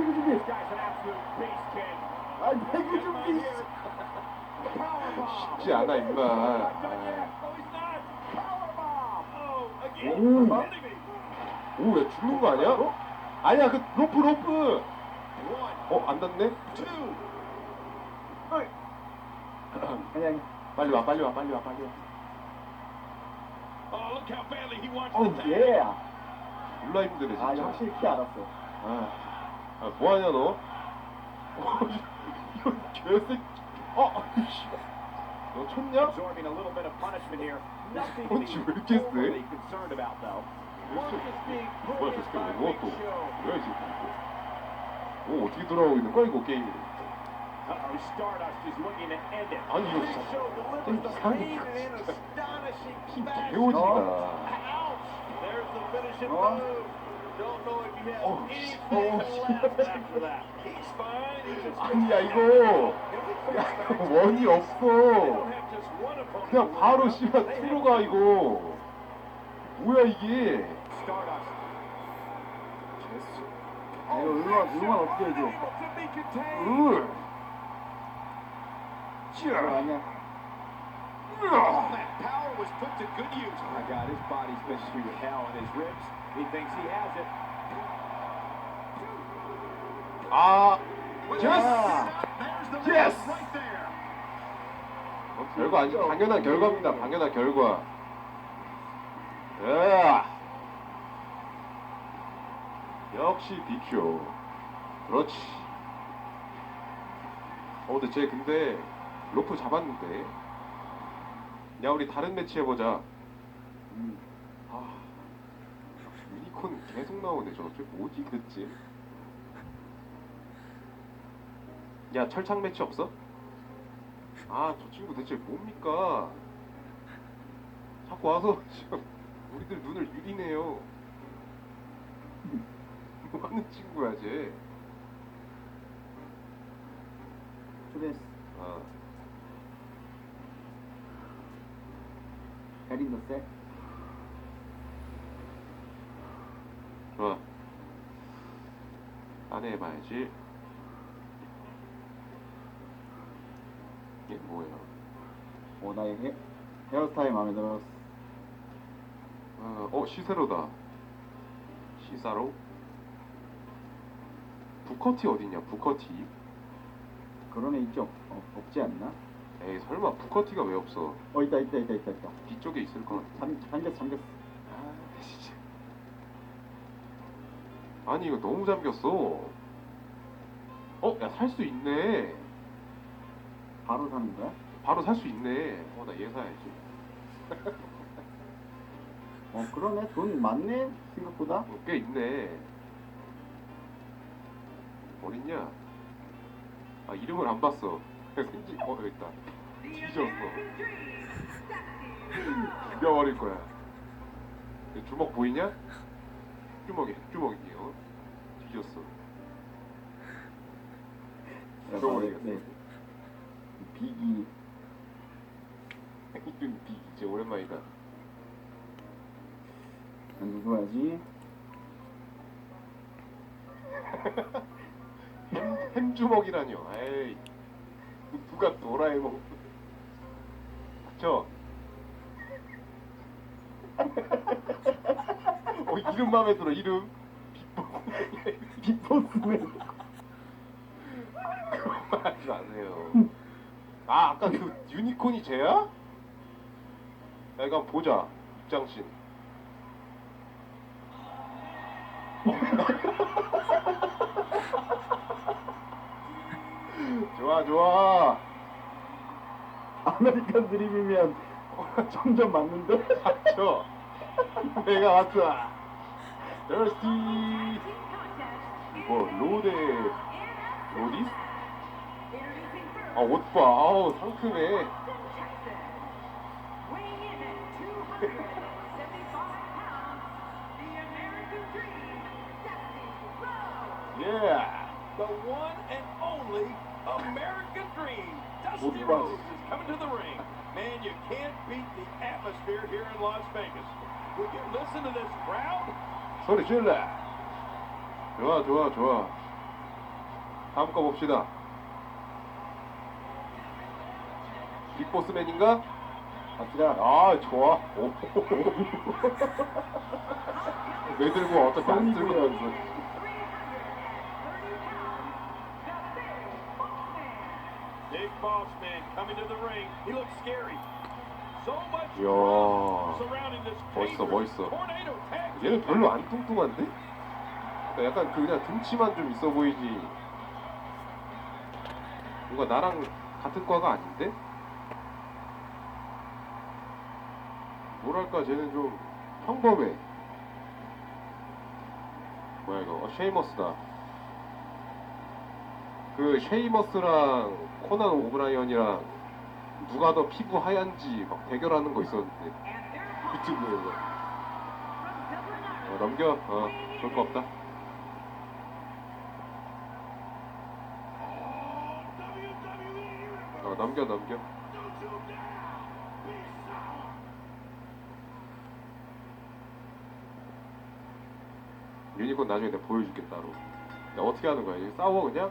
태그 준비. 아, 태그 준비. 쉽지 않아 임마. Oh. Oh. 오. Hitting me. 오, 왜 죽는 거 아니야? 아니야, 그 로프 로프. One, 어, 안 닿네? 아니 아니. 빨리 와, 빨리 와, 빨리 와, 빨리 와. Oh, look how badly he wants 어, to tag. 예. 졸라 힘드네 아, 진짜. 확실히 키 알았어. 아, 아 뭐하냐 너? 이거 개새끼. 어, 씨. 너 쳤냐? Absorbing a little bit of punishment here. Nothing to 펀치 be 왜 이렇게 세? overly concerned about, though. Work is being put 뭐야, 저 새끼 by 왜 누워 Big 또? Show. 뭐야 이 새끼. 오, 어떻게 돌아가고 있는 거야 이거 게임이? Uh-oh, Stardust is looking to end it. 아니, 이거 Big 진짜 Show delivers 좀 the 이상해, pain 이거 in 진짜. astonishing 힘 fashion. 개오지다. Ouch! There's the finishing 어? move. 어, 어, 아니야 이거. 원이 없어. 그냥 바로. 씨발 투로 가 이거. 뭐야 이게? 이거 응원 응원 어떻게 해줘? 으. 이거 아니야. That power was put to good use. My God, his body's been through hell, and his ribs, he thinks he has it. 아. With Yes! There's the Yes! ribs right there. 어, 결과 아니 당연한 결과입니다. 당연한 결과. 야. 역시 비큐. 그렇지. 어, 근데 쟤 근데 로프 잡았는데. 야, 우리 다른 매치 해보자. 음. 아, 유니콘 계속 나오네. 저, 저 뭐지 그랬지? 야, 철창 매치 없어? 아, 저 친구 대체 뭡니까? 자꾸 와서 지금 우리들 눈을 유리네요. 뭐 하는 친구야, 쟤? 초대했어. 아, 베린더 세. 좋아. 딴애 해봐야지. 이게 뭐야? 어 나의 헤 헤어스타일 마음에 들었어. 어, 어 시세로다. 시사로? 부커티 어딨냐? 부커티? 그런 애 있죠? 어, 없지 않나? 에이 설마 부커티가 왜 없어? 어 있다 있다 있다 있다 있다. 뒤쪽에 있을 것 같아. 잠 잠겼어 잠겼어. 아 진짜. 아니 이거 너무 잠겼어. 어? 야 살 수 있네. 바로 사는 거야? 바로 살 수 있네. 어나얘 사야지. 어 그러네 돈 많네 생각보다. 어, 꽤 있네. 어딨냐? 아 이름을 안 봤어. 생지 어 여기 있다. 뒤졌어. 죽여버릴 거야. 이 주먹 보이냐? 주먹이 핵주먹이에요. 뒤졌어. 죽여버리겠어. 네. 비기 이름 비 이제 오랜만이다. 안 누구야지? 햄, 햄 주먹이라뇨. 에이. 누가 도라에몽. 저. 어, 이름 마음에 들어, 이름. 빅보스맨. 그만하지 마세요. 아, 아까 그 유니콘이 쟤야? 야, 이거 한번 보자. 입장씬. 좋아, 좋아. 아메리칸 드림이면 점점 맞는데? 맞죠? 내가 왔다. 더스티. 뭐, 로데, 로디스? 아, 옷 봐. 아우, 상큼해. 예. The one and only American Dream. Dusty Well, Rhodes is coming to the ring. Man, you can't beat the atmosphere here in Las Vegas. Would you listen to this crowd? 소리 질러. 좋아, 좋아, 좋아. 다음 거 봅시다. 빅보스맨인가? 갑시다. 아 좋아. 오. 왜 들고 어차피 안 들고 연습. Big boss man coming to the ring. He looks scary. So much 이야. drama surrounding this 멋있어, 멋있어. tornado tag team 얘는 별로 안 뚱뚱한데? 그러니까 약간 그 그냥 등치만 좀 있어 보이지. 뭔가 나랑 같은 과가 아닌데? 뭐랄까 쟤는 좀 평범해. 뭐야 이거? 어, 쉐이머스다. 그 쉐이머스랑 코난 오브라이언이랑 누가 더 피부 하얀지 막 대결하는 거 있었는데 유튜브에서. 어, 넘겨. 어, 볼 거 없다. 어, 넘겨, 넘겨. 유니콘 나중에 내가 보여줄게 따로. 야, 어떻게 하는 거야? 이거 싸워 그냥?